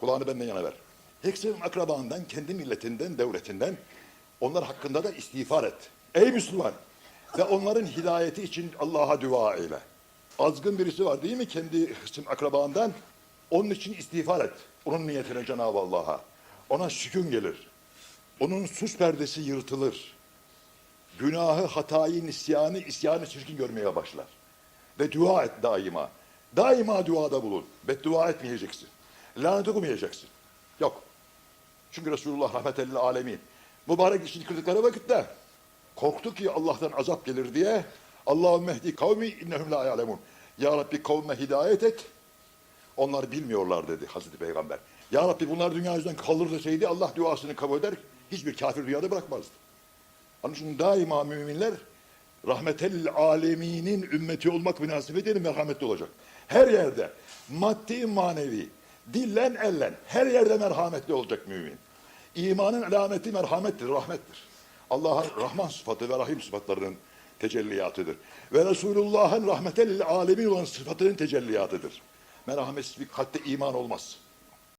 Kulağını benden yana ver. Hepsinin akrabandan, kendi milletinden, devletinden onlar hakkında da istiğfar et. Ey Müslüman! Ve onların hidayeti için Allah'a dua eyle. Azgın birisi var değil mi kendi hısım akrabandan? Onun için istiğfar et. Onun niyetine Cenab-ı Allah'a. Ona sükun gelir. Onun sus perdesi yırtılır. Günahı, hatayı, nisyanı, isyanı çirkin görmeye başlar. Ve dua et daima. Daima duada bulun. Beddua etmeyeceksin. Lanet okumayacaksın. Yok. Çünkü Resulullah rahmetellil alemin mübarek işini kırdıkları vakitte korktu ki Allah'tan azap gelir diye Allahümme mehdi kavmi innehum la ya'lemun. Ya Rabbi kavme hidayet et. Onlar bilmiyorlar dedi Hazreti Peygamber. Ya Rabbi bunlar dünya yüzünden kalır deseydi Allah duasını kabul eder. Hiçbir kafir dünyada bırakmazdı. Onun için daima müminler rahmetel aleminin ümmeti olmak münasebetiyle merhametli olacak. Her yerde maddi manevi, dillen ellen her yerde merhametli olacak mümin. İmanın alameti merhamettir, rahmettir. Allah'ın Rahman sıfatı ve Rahim sıfatlarının tecelliyatıdır. Ve Resulullah'ın rahmetel alemin olan sıfatının tecelliyatıdır. Merhametsiz bir kalpte iman olmaz.